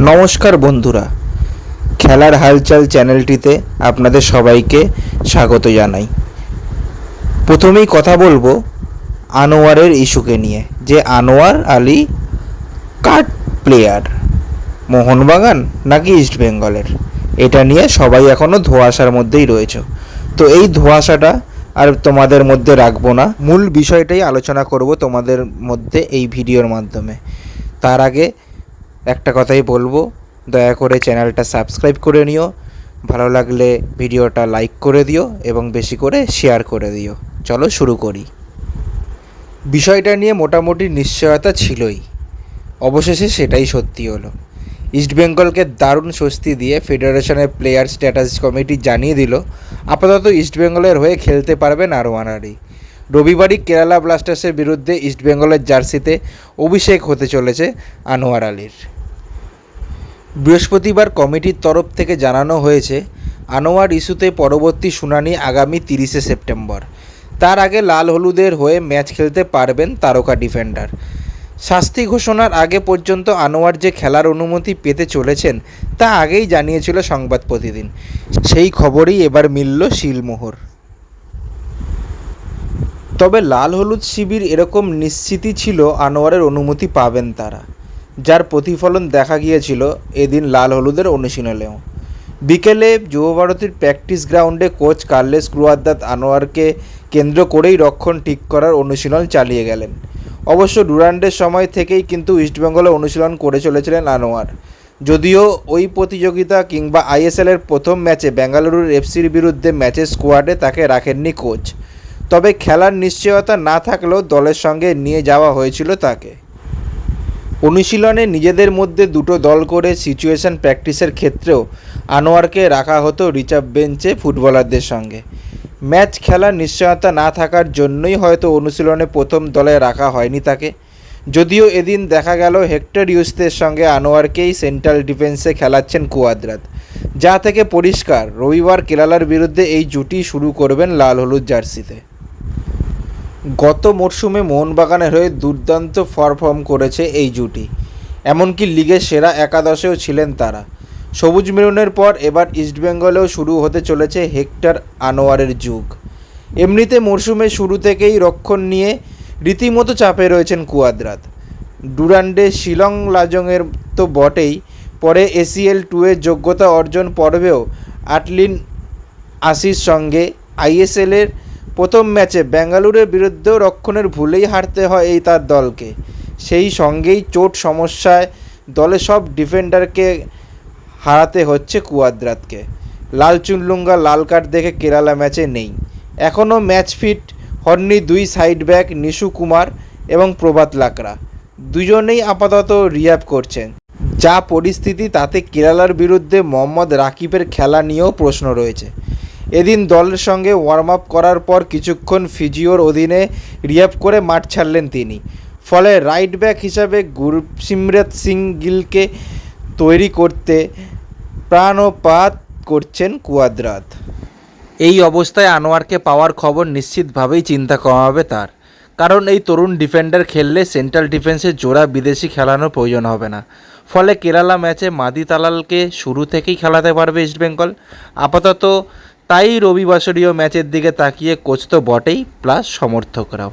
নমস্কার বন্ধুরা, খেলার হালচাল চ্যানেলটিতে আপনাদের সবাইকে স্বাগত জানাই। প্রথমেই কথা বলব আনোয়ারের ইস্যুকে নিয়ে, যে আনোয়ার আলী কার্ড প্লেয়ার মোহনবাগান নাকি ইস্ট বেঙ্গলের এটা নিয়ে সবাই এখনও ধোঁয়াশার মধ্যেই রয়েছে। তো এই ধোঁয়াশাটা আর তোমাদের মধ্যে রাখব না, মূল বিষয়টাই আলোচনা করব তোমাদের মধ্যে এই ভিডিওর মাধ্যমে। তার আগে একটা কথাই বলব, দয়া করে চ্যানেলটা সাবস্ক্রাইব করে নিও, ভালো লাগলে ভিডিওটা লাইক করে দিও এবং বেশি করে শেয়ার করে দিও। চলো শুরু করি। বিষয়টা নিয়ে মোটামুটি নিশ্চয়তা ছিলই। অবশেষে সেটাই সত্যি হলো। ইস্টবেঙ্গলকে দারুণ স্বস্তি দিয়ে ফেডারেশনের প্লেয়ার স্ট্যাটাস কমিটি জানিয়ে দিল, আপাতত ইস্টবেঙ্গলের হয়ে খেলতে পারবেন আরওয়ান আলী রবিবারই কেরালা ব্লাস্টার্সের বিরুদ্ধে ইস্টবেঙ্গলের জার্সিতে অভিষেক হতে চলেছে আনোয়ার আলীর। বৃহস্পতিবার কমিটির তরফ থেকে জানানো হয়েছে, আনোয়ার ইস্যুতে পরবর্তী শুনানি আগামী তিরিশে সেপ্টেম্বর। তার আগে লাল হলুদের হয়ে ম্যাচ খেলতে পারবেন তারকা ডিফেন্ডার। শাস্তি ঘোষণার আগে পর্যন্ত আনোয়ার যে খেলার অনুমতি পেতে চলেছেন, তা আগেই জানিয়েছিল সংবাদ প্রতিদিন। সেই খবরই এবার মিলল শিলমোহর। তবে লাল হলুদ শিবির এরকম নিশ্চিতই ছিল আনোয়ারের অনুমতি পাবেন তারা। যার প্রতিফলন দেখা গিয়েছিল এদিন লাল হলুদের অনুশীলনেও। বিকেলে যুবভারতীর প্র্যাকটিস গ্রাউন্ডে কোচ কার্লেস ক্রুয়াদ্দাত আনোয়ারকে কেন্দ্র করেই রক্ষণ ঠিক করার অনুশীলন চালিয়ে গেলেন। অবশ্য ডুরান্ডের সময় থেকেই কিন্তু ইস্টবেঙ্গলে অনুশীলন করে চলেছিলেন আনোয়ার। যদিও ওই প্রতিযোগিতা কিংবা আইএসএলের প্রথম ম্যাচে বেঙ্গালুরুর এফসির বিরুদ্ধে ম্যাচের স্কোয়াডে তাকে রাখেননি কোচ। তবে খেলার নিশ্চয়তা না থাকলেও দলের সঙ্গে নিয়ে যাওয়া হয়েছিল তাকে। অনুশীলনে নিজেদের মধ্যে দুটো দল করে সিচুয়েশন প্র্যাকটিসের ক্ষেত্রেও আনোয়ারকে রাখা হতো রিচার্ভ বেঞ্চে ফুটবলারদের সঙ্গে। ম্যাচ খেলার নিশ্চয়তা না থাকার জন্যই হয়তো অনুশীলনে প্রথম দলে রাখা হয়নি তাকে। যদিও এদিন দেখা গেল হেক্টর ইউসদের সঙ্গে আনোয়ারকেই সেন্ট্রাল ডিফেন্সে খেলাচ্ছেন কুয়াদ্রাত। যা থেকে পরিষ্কার, রবিবার কেরালার বিরুদ্ধে এই জুটি শুরু করবেন লাল হলুদ জার্সিতে। গত মরশুমে মোহনবাগানের হয়ে দুর্দান্ত পারফর্ম করেছে এই জুটি। এমনকি লিগের সেরা একাদশেও ছিলেন তারা। সবুজ মেরুনের পর এবার ইস্টবেঙ্গলেও শুরু হতে চলেছে হেক্টর আনোয়ারের যুগ। এমনিতে মরশুমের শুরু থেকেই রক্ষণ নিয়ে রীতিমতো চাপে রয়েছেন কুয়াদ্রাত। ডুরান্ডে শিলং লাজংয়ের তো বটেই, পরে এসিএল টু এর যোগ্যতা অর্জন পর্বেও আটলিন আশিস সঙ্গে আইএসএলের প্রথম ম্যাচে বেঙ্গালুরের বিরুদ্ধেও রক্ষণের ভুলেই হারতে হয় এই তার দলকে। সেই সঙ্গেই চোট সমস্যায় দলে সব ডিফেন্ডারকে হারাতে হচ্ছে কুয়াদ্রাতকে। লাল চুনলুঙ্গা লাল কার্ড দেখে কেরালা ম্যাচে নেই। এখনও ম্যাচ ফিট হননি দুই সাইড ব্যাক নিশু কুমার এবং প্রভাত লাকড়া। দুজনেই আপাতত রিহ্যাব করছেন। যা পরিস্থিতি তাতে কেরালার বিরুদ্ধে মোহাম্মদ রাকিবের খেলা নিয়েও প্রশ্ন রয়েছে। এদিন দলের সঙ্গে ওয়ার্ম আপ করার পর কিছুক্ষণ ফিজিওর অধীনে রিহ্যাব করে মাঠ ছাড়লেন তিনি। ফলে রাইট ব্যাক হিসাবে গুরসিমরত সিং গিলকে তৈরি করতে প্রাণপাত করছেন কুয়াদ্রাত। এই অবস্থায় আনোয়ারকে পাওয়ার খবর নিশ্চিতভাবেই চিন্তা কমাবে তার। কারণ এই তরুণ ডিফেন্ডার খেললে সেন্ট্রাল ডিফেন্সে জোড়া বিদেশি খেলানোর প্রয়োজন হবে না। ফলে কেরালা ম্যাচে মাদি তালালকে শুরু থেকেই খেলাতে পারবে ইস্টবেঙ্গল আপাতত তাই রবিবাসরীয় ম্যাচের দিকে তাকিয়ে কোচ তো বটেই প্লাস সমর্থকরাও।